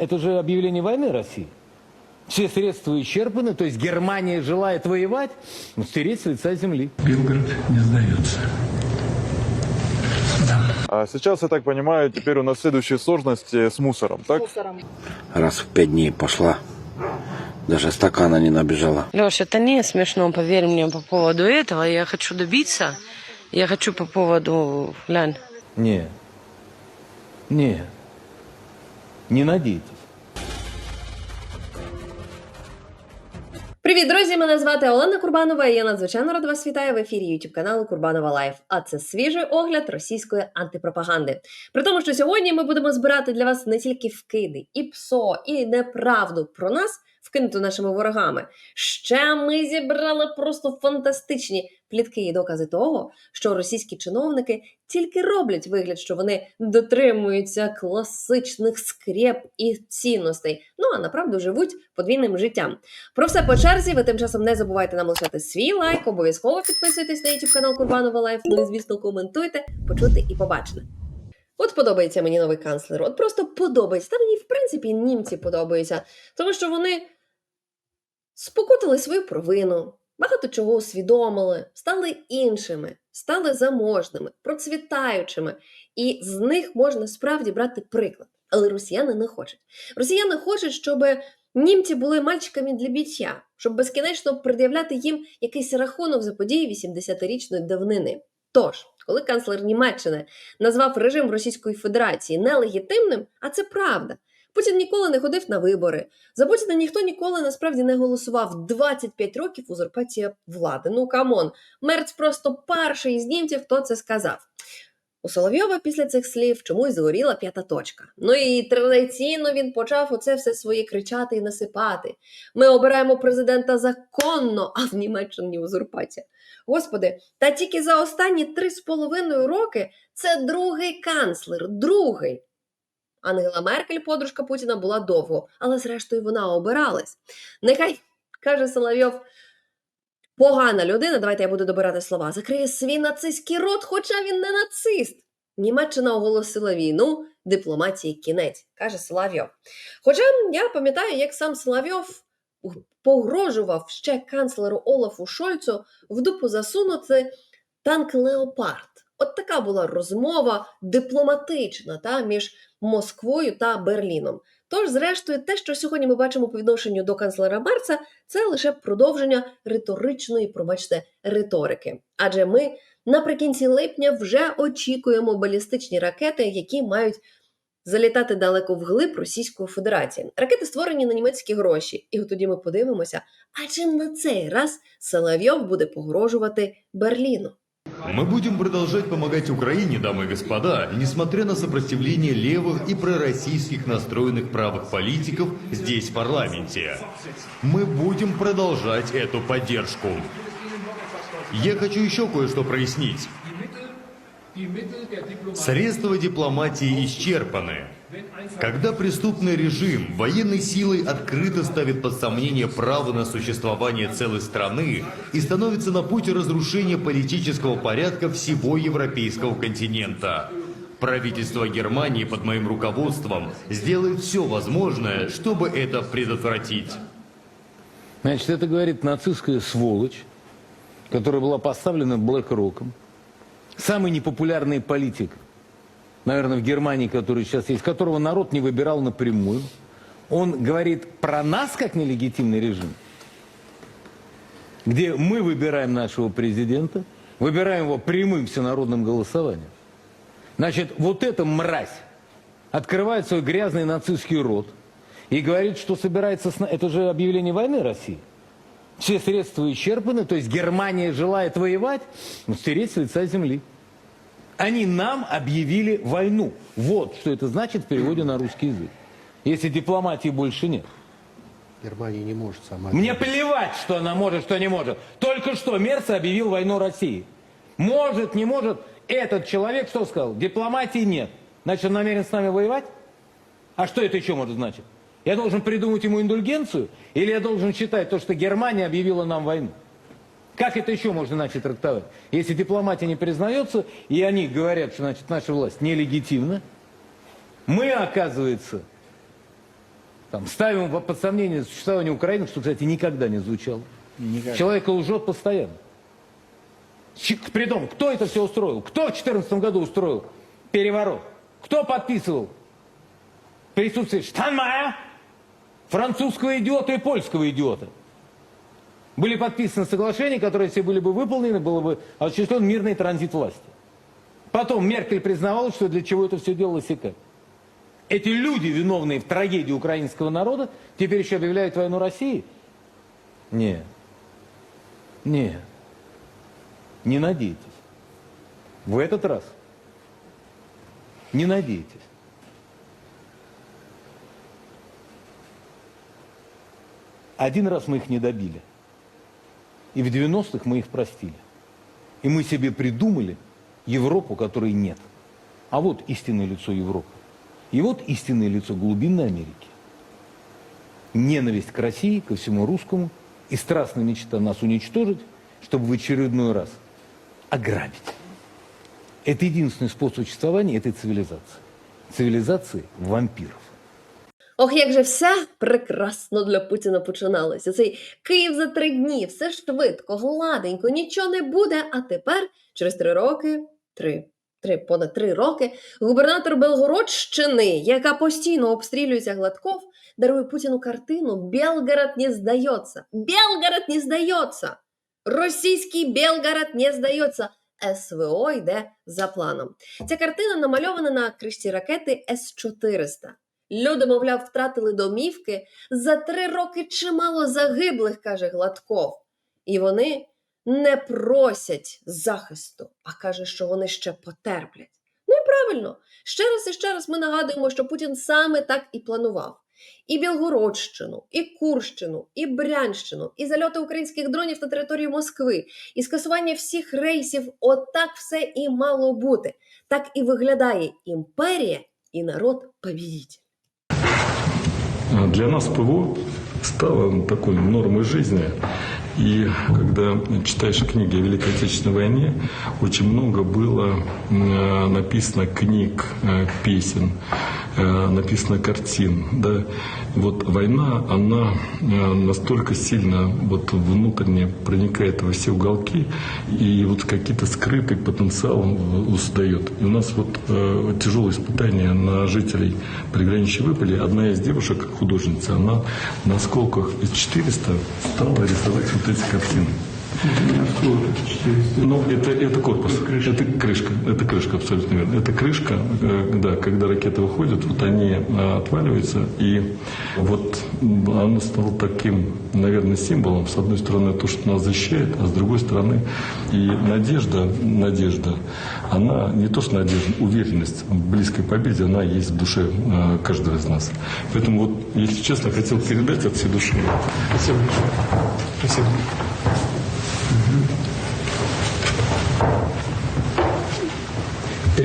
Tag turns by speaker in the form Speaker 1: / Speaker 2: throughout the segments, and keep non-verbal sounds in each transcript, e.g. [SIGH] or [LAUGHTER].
Speaker 1: Это же объявление войны России. Все средства исчерпаны, то есть Германия желает воевать, ну, стереть с лица земли.
Speaker 2: Белгород не сдается. Да.
Speaker 3: А сейчас, я так понимаю, теперь у нас следующие сложности с мусором, так?
Speaker 4: Раз в пять дней пошла. Даже стакана не набежала.
Speaker 5: Леш, это не смешно, поверь мне, по поводу этого. Я хочу добиться. Я хочу по поводу... Глянь.
Speaker 1: Не, не, не надейтесь.
Speaker 6: Привіт, друзі! Мене звати Олена Курбанова. і Я надзвичайно рада вас вітаю в ефірі YouTube каналу Курбанова Лайф. А це свіжий огляд російської антипропаганди. При тому, що сьогодні ми будемо збирати для вас не тільки вкиди, і псо, і неправду про нас, вкинуту нашими ворогами. Ще ми зібрали просто фантастичні плітки і докази того, що російські чиновники тільки роблять вигляд, що вони дотримуються класичних скреп і цінностей. Ну а направду живуть подвійним життям. Про все по черзі. Ви тим часом не забувайте нам лишати свій лайк, обов'язково підписуйтесь на YouTube канал Курбанова Лайф. Ну і звісно, коментуйте, почути і побачити. От подобається мені новий канцлер. От просто подобається. Та мені, в принципі, німці подобаються, тому що вони спокутали свою провину, багато чого усвідомили, стали іншими, стали заможними, процвітаючими, і з них можна справді брати приклад. Але росіяни не хочуть. Росіяни хочуть, щоб німці були мальчиками для біття, щоб безкінечно пред'являти їм якийсь рахунок за події 80-річної давнини. Тож, коли канцлер Німеччини назвав режим Російської Федерації нелегітимним, а це правда. Путін ніколи не ходив на вибори. За Путіна ніхто ніколи насправді не голосував 25 років узурпація влади. Ну камон, Мерц просто перший із німців, хто це сказав. У Соловйова після цих слів чомусь згоріла п'ята точка. Ну і традиційно він почав оце все своє кричати і насипати. Ми обираємо президента законно, а в Німеччині узурпація. Господи, та тільки за останні три з половиною роки це другий канцлер, другий. Ангела Меркель, подружка Путіна, була довго, але зрештою вона обиралась. Нехай, каже Соловйов, погана людина, давайте я буду добирати слова, закриє свій нацистський рот, хоча він не нацист. Німеччина оголосила війну, дипломатії кінець, каже Соловйов. Хоча я пам'ятаю, як сам Соловйов погрожував ще канцлеру Олафу Шольцу в дупу засунути танк Леопард. От така була розмова дипломатична та, між Москвою та Берліном. Тож, зрештою, те, що сьогодні ми бачимо по відношенню до канцлера Мерца, це лише продовження риторичної, пробачте, риторики. Адже ми наприкінці липня вже очікуємо балістичні ракети, які мають залітати далеко вглиб Російської Федерації. Ракети створені на німецькі гроші, і от тоді ми подивимося, а чим на цей раз Соловйов буде погрожувати Берліну.
Speaker 7: Мы будем продолжать помогать Украине, дамы и господа, несмотря на сопротивление левых и пророссийских настроенных правых политиков здесь, в парламенте. Мы будем продолжать эту поддержку. Я хочу еще кое-что прояснить. Средства дипломатии исчерпаны. Когда преступный режим военной силой открыто ставит под сомнение право на существование целой страны и становится на путь разрушения политического порядка всего европейского континента, правительство Германии под моим руководством сделает все возможное, чтобы это предотвратить.
Speaker 1: Значит, это говорит нацистская сволочь, которая была поставлена Блэк Роком. Самый непопулярный политик, наверное, в Германии, который сейчас есть, которого народ не выбирал напрямую. Он говорит про нас как нелегитимный режим, где мы выбираем нашего президента, выбираем его прямым всенародным голосованием. Значит, вот эта мразь открывает свой грязный нацистский рот и говорит, что собирается... сна- Это же объявление войны России. Все средства исчерпаны, то есть Германия желает воевать, ну, стереть с лица земли. Они нам объявили войну. Вот что это значит в переводе на русский язык. Если дипломатии больше нет.
Speaker 8: Германия не может сама.
Speaker 1: Мне плевать, что она может, что не может. Только что Мерц объявил войну России. Может, не может. Этот человек что сказал? Дипломатии нет. Значит, он намерен с нами воевать? А что это еще может значить? Я должен придумать ему индульгенцию? Или я должен считать то, что Германия объявила нам войну? Как это еще можно иначе трактовать? Если дипломатия не признается, и они говорят, что значит, наша власть нелегитимна, мы, оказывается, Там, ставим под сомнение существование Украины, что, кстати, никогда не звучало. Человек лжет постоянно. Притом, кто это все устроил? Кто в 2014 году устроил переворот? Кто подписывал присутствие Штанмая, французского идиота и польского идиота? Были подписаны соглашения, которые, если были бы выполнены, был бы осуществлен мирный транзит власти. Потом Меркель признавала, что для чего это все делалось и как. Эти люди, виновные в трагедии украинского народа, теперь еще объявляют войну России? Нет. Нет. Не надейтесь. В этот раз. Не надейтесь. Один раз мы их не добили. И в 90-х мы их простили. И мы себе придумали Европу, которой нет. А вот истинное лицо Европы. И вот истинное лицо глубинной Америки. Ненависть к России, ко всему русскому и страстная мечта нас уничтожить, чтобы в очередной раз ограбить. Это единственный способ существования этой цивилизации. Цивилизации вампиров.
Speaker 6: Ох, як же все прекрасно для Путіна починалося. Цей Київ за три дні, все швидко, гладенько, нічого не буде. А тепер, через три роки, три, три, понад три роки, губернатор Белгородщини, яка постійно обстрілюється Гладков, дарує Путіну картину «Белгород не здається». «Белгород не здається». Російський Белгород не здається. СВО йде за планом. Ця картина намальована на кришці ракети С-400. Люди, мовляв, втратили домівки. За три роки чимало загиблих, каже Гладков. І вони не просять захисту, а каже, що вони ще потерплять. Ну і правильно, ще раз і ще раз ми нагадуємо, що Путін саме так і планував. І Білгородщину, і Курщину, і Брянщину, і зальоти українських дронів на територію Москви, і скасування всіх рейсів. Отак все і мало бути. Так і виглядає імперія і народ побідіть.
Speaker 2: Для нас ПВО стало такой нормой жизни. И когда читаешь книги о Великой Отечественной войне, очень много было написано книг, э, песен, э, написано картин. Да? Вот война, она э, настолько сильно вот внутренне проникает во все уголки и вот какие-то скрытый потенциал создает. И у нас вот тяжелое испытание на жителей приграничья выпали. Одна из девушек, художница, она на осколках из 400 стала рисовать вот эти картины. Ну, это, это корпус, это крышка, это крышка абсолютно верно. Это крышка, э, да, когда ракеты выходят, вот они э, отваливаются, и вот оно стало таким, наверное, символом. С одной стороны, то, что нас защищает, а с другой стороны, и надежда, надежда, она не то, что надежда, уверенность в близкой победе, она есть в душе э, каждого из нас. Поэтому вот, если честно, хотел передать от всей души.
Speaker 9: Спасибо большое. Спасибо.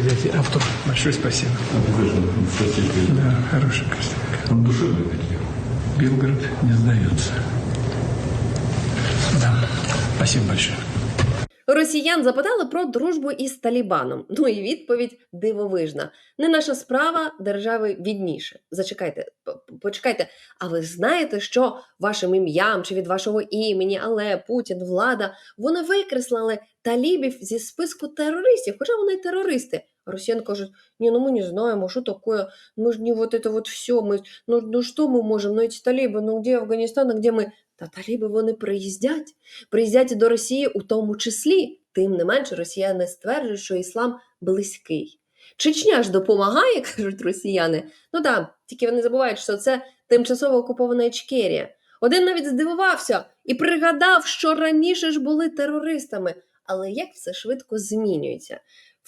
Speaker 9: Передайте автору большое спасибо.
Speaker 2: Обязательно, спасибо.
Speaker 9: Да, хорошая картинка.
Speaker 2: Он душевный такие.
Speaker 9: Белгород не сдается. Да, спасибо большое.
Speaker 6: Росіян запитали про дружбу із Талібаном. Ну і відповідь дивовижна. Не наша справа держави відніше. Зачекайте, почекайте. А ви знаєте, що вашим ім'ям чи від вашого імені, але Путін, влада, вони викреслили талібів зі списку терористів, хоча вони й терористи. А росіяни кажуть, ні, ну ми не знаємо, що таке, ми ж не вот это вот все, ми, ну, ну що ми можемо, ну ці таліби, ну де Афганістан, а де ми? Та таліби вони приїздять приїздять до Росії у тому числі. Тим не менше, росіяни стверджують, що іслам близький. Чечня ж допомагає, [LAUGHS] кажуть росіяни. Ну так, тільки вони забувають, що це тимчасово окупована Ічкерія. Один навіть здивувався і пригадав, що раніше ж були терористами. Але як все швидко змінюється?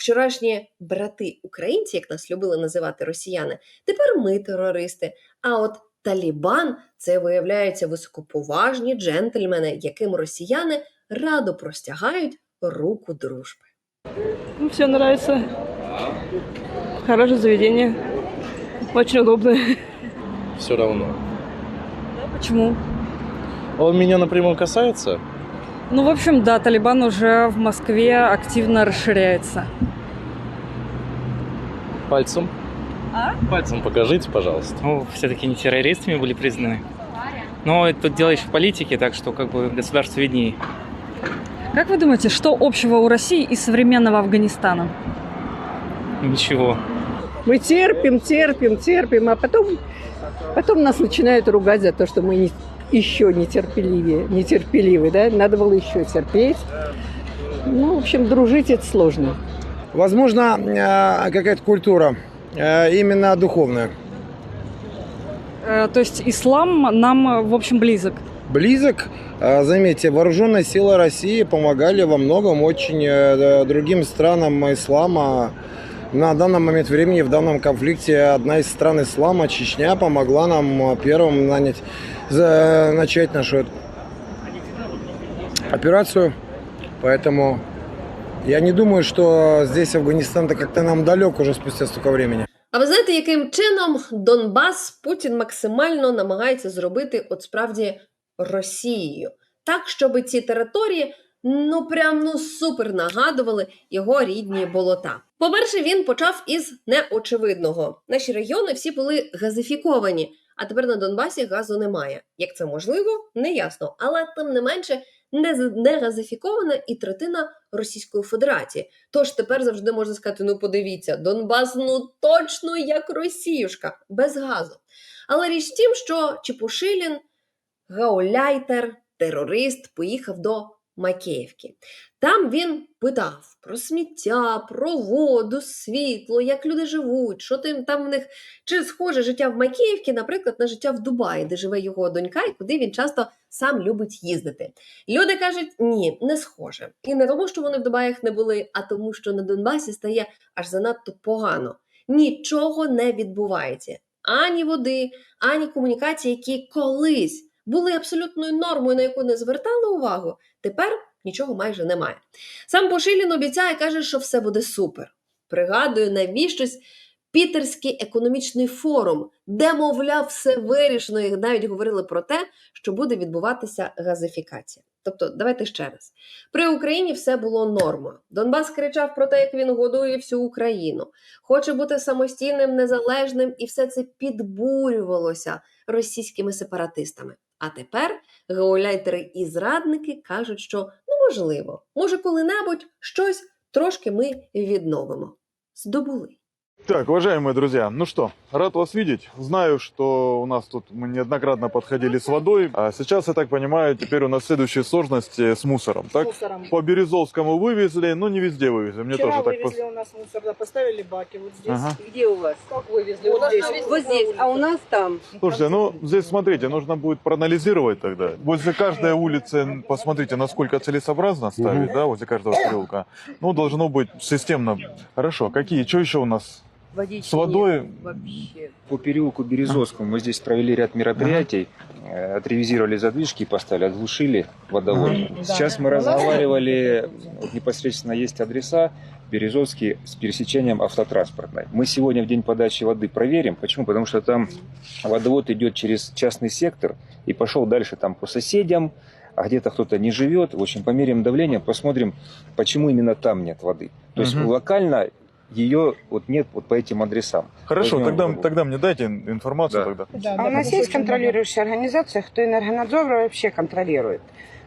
Speaker 6: Вчорашні брати українці, як нас любили називати росіяни, тепер ми терористи. А от Талібан це виявляються високоповажні джентльмени, яким росіяни радо простягають руку дружби.
Speaker 10: Все нравится. Хорошее заведение. Очень удобное.
Speaker 11: Все равно.
Speaker 10: Почему?
Speaker 11: Он меня напрямую касается?
Speaker 10: Ну, в общем, да, Талибан уже в Москве активно расширяется.
Speaker 11: Пальцем. Пальцем покажите, пожалуйста.
Speaker 9: Ну, все-таки не террористами были признаны. Но это делаешь в политике, так что как бы государство виднее.
Speaker 10: Как вы думаете, что общего у России и современного Афганистана?
Speaker 9: Ничего.
Speaker 12: Мы терпим, терпим, терпим, а потом, потом нас начинают ругать за то, что мы не, еще нетерпеливее, нетерпеливы, да? Надо было еще терпеть. Ну, в общем, дружить это сложно.
Speaker 8: Возможно, э, какая-то культура, э, именно духовная.
Speaker 10: Э, то есть ислам нам, в общем, близок.
Speaker 8: Близок, заметьте, вооруженные силы России помогали во многом очень другим странам ислама. На данный момент времени, в данном конфликте, одна из стран ислама, Чечня, помогла нам первым нанять, за- начать нашу операцию. Поэтому я не думаю, что здесь Афганистан-то как-то нам далек уже спустя столько времени.
Speaker 6: А ви знаєте, яким чином Донбас Путін максимально намагається зробити от справді Росією, так щоб ці території ну прям ну супер нагадували його рідні болота. По-перше, він почав із неочевидного. Наші регіони всі були газифіковані, а тепер на Донбасі газу немає. Як це можливо, не ясно. Але тим не менше не, газифікована і третина Російської Федерації. Тож тепер завжди можна сказати: ну подивіться, Донбас ну точно як Росіюшка, без газу. Але річ в тім, що Чепушилін, гауляйтер, терорист, поїхав до Макеївки. Там він питав про сміття, про воду, світло, як люди живуть, що тим там в них чи схоже життя в Макеївці, наприклад, на життя в Дубаї, де живе його донька, і куди він часто сам любить їздити. Люди кажуть, ні, не схоже. І не тому, що вони в Дубаях не були, а тому, що на Донбасі стає аж занадто погано. Нічого не відбувається. Ані води, ані комунікації, які колись були абсолютною нормою, на яку не звертали увагу, тепер нічого майже немає. Сам Пошилін обіцяє, каже, що все буде супер. Пригадую навіщось Пітерський економічний форум, де, мовляв, все вирішено, і навіть говорили про те, що буде відбуватися газифікація. Тобто, давайте ще раз. При Україні все було нормою. Донбас кричав про те, як він годує всю Україну, хоче бути самостійним, незалежним, і все це підбурювалося російськими сепаратистами. А тепер гауляйтери і зрадники кажуть, що ну можливо, може, коли-небудь щось трошки ми відновимо. Здобули.
Speaker 3: Так, уважаемые друзья, ну что, рад вас видеть. Знаю, что у нас тут мы неоднократно подходили с водой. А сейчас, я так понимаю, теперь у нас следующие сложности с мусором, так?
Speaker 12: Мусором.
Speaker 3: По Березовскому вывезли, но не везде вывезли. Мне тоже так пос-
Speaker 12: у нас мусор, да, поставили баки вот здесь.
Speaker 3: Ага.
Speaker 12: Где у вас? Как вывезли? Вот здесь. Вот здесь, а у нас там.
Speaker 3: Слушайте, ну здесь смотрите, нужно будет проанализировать тогда. Возле каждой улицы, посмотрите, насколько целесообразно ставить, да, возле каждого переулка. Ну, должно быть системно. Хорошо, какие, что еще у нас?
Speaker 12: Водички
Speaker 3: С водой
Speaker 12: вообще.
Speaker 13: По переулку Березовскому мы здесь провели ряд мероприятий, э, отревизировали задвижки, поставили, отглушили водовод. Сейчас мы разговаривали, вот непосредственно есть адреса Березовский с пересечением автотранспортной. Мы сегодня в день подачи воды проверим. Почему? Потому что там водовод идет через частный сектор и пошел дальше там по соседям, а где-то кто-то не живет. В общем, померяем давление, посмотрим, почему именно там нет воды. То есть
Speaker 3: Мгм.
Speaker 13: локально ее вот нет вот по этим адресам.
Speaker 3: Хорошо,
Speaker 13: Возьмем
Speaker 3: тогда,
Speaker 13: воду.
Speaker 3: тогда мне дайте информацию
Speaker 13: Да.
Speaker 3: тогда.
Speaker 12: А у нас есть контролирующая организация, кто энергонадзор вообще контролирует.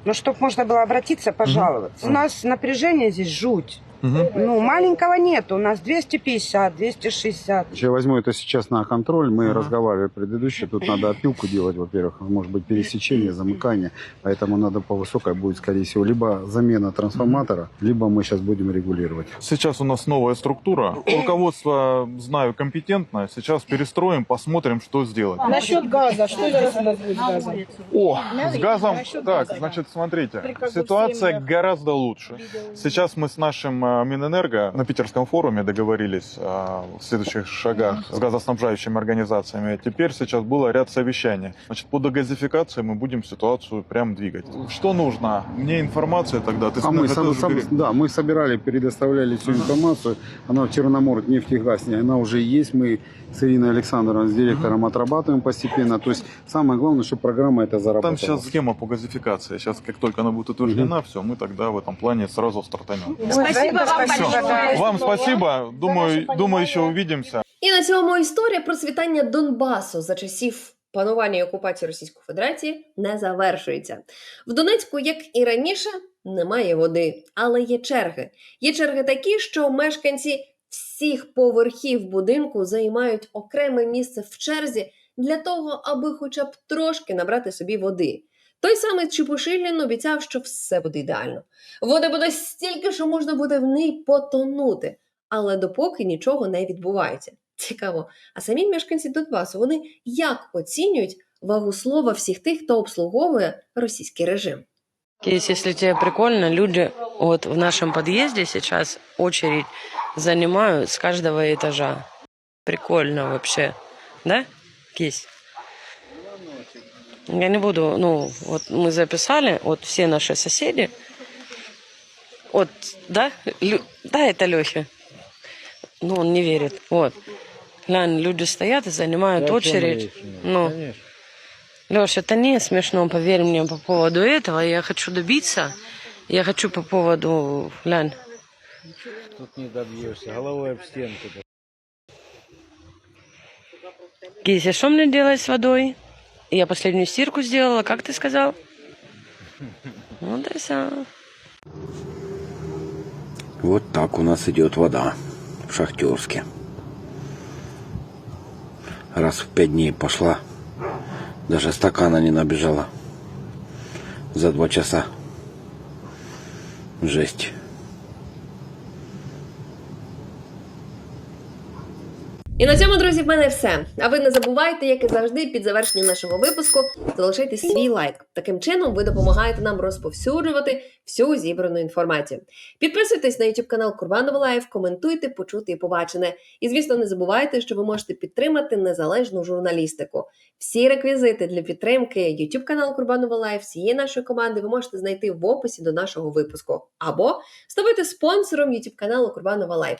Speaker 12: Но чтобы можно было обратиться, пожаловаться. У нас напряжение здесь жуть.
Speaker 3: Мгм.
Speaker 12: Ну, маленького нет. У нас 250, 260.
Speaker 8: Я возьму это сейчас на контроль. Мы
Speaker 3: Ага.
Speaker 8: разговаривали предыдущие. Тут надо опилку делать, во-первых. Может быть, пересечение, замыкание. Поэтому надо по высокой будет, скорее всего, либо замена трансформатора, либо мы сейчас будем регулировать.
Speaker 3: Сейчас у нас новая структура. Руководство, знаю, компетентное. Сейчас перестроим, посмотрим, что сделать.
Speaker 12: Насчет газа. Что зараз у нас будет с газом?
Speaker 3: О, с газом. Так, значит, смотрите, ситуация гораздо лучше. Сейчас мы с нашим э, Минэнерго на питерском форуме договорились о следующих шагах с газоснабжающими организациями. Теперь сейчас было ряд совещаний. Значит, по дегазификации мы будем ситуацию прям двигать. Что нужно? Мне информация тогда. Ты
Speaker 8: А мы, сам- сам- да, мы собирали, предоставляли всю информацию. Она в Черномор нефтегаз, она уже есть. Мы с Ириной Александровной, с директором, отрабатываем постепенно. То есть самое главное, чтобы программа это заработала.
Speaker 3: Там сейчас схема по газификации. Сейчас, как только она будет утверждена, все, мы тогда в этом плане сразу стартанем.
Speaker 12: Спасибо вам
Speaker 3: Вам спасибо. Думаю, думаю, еще увидимся.
Speaker 6: І на цьому історія про світання Донбасу за часів панування і окупації Російської Федерації не завершується. В Донецьку, як і раніше, немає води, але є черги. Є черги такі, що мешканці всіх поверхів будинку займають окреме місце в черзі для того, аби хоча б трошки набрати собі води. Той самий Чепушилін обіцяв, що все буде ідеально. Води буде стільки, що можна буде в ній потонути. Але допоки нічого не відбувається. Цікаво, а самі мешканці Донбасу вони як оцінюють вагу слова всіх тих, хто обслуговує російський режим?
Speaker 5: Если, тебе прикольно, люди вот в нашем подъезде сейчас очередь занимают с каждого этажа. Прикольно вообще. Да, Кись? Я не буду, ну, вот мы записали, вот все наши соседи. Вот, да? Лю- да, это Лехи. Ну, он не верит. Вот. Глянь, люди стоят и занимают очередь. Ну, Леш, это не смешно, поверь мне, по поводу этого. Я хочу добиться. Я хочу по поводу... Глянь.
Speaker 4: Тут не добьешься, головой об стенку.
Speaker 5: Кися, что мне делать с водой? Я последнюю стирку сделала, как ты сказал? Ну да всё.
Speaker 4: Вот так у нас идет вода в Шахтерске. Раз в пять дней пошла, даже стакана не набежала за два часа. Жесть.
Speaker 6: І на цьому, друзі, в мене все. А ви не забувайте, як і завжди, під завершення нашого випуску залишайте свій лайк. Таким чином ви допомагаєте нам розповсюджувати всю зібрану інформацію. Підписуйтесь на YouTube канал Курбанова Лайф, коментуйте, почути і побачене. І звісно, не забувайте, що ви можете підтримати незалежну журналістику. Всі реквізити для підтримки YouTube канал Курбанова Лайф, всієї нашої команди ви можете знайти в описі до нашого випуску. Або ставайте спонсором YouTube каналу Курбанова Лайф.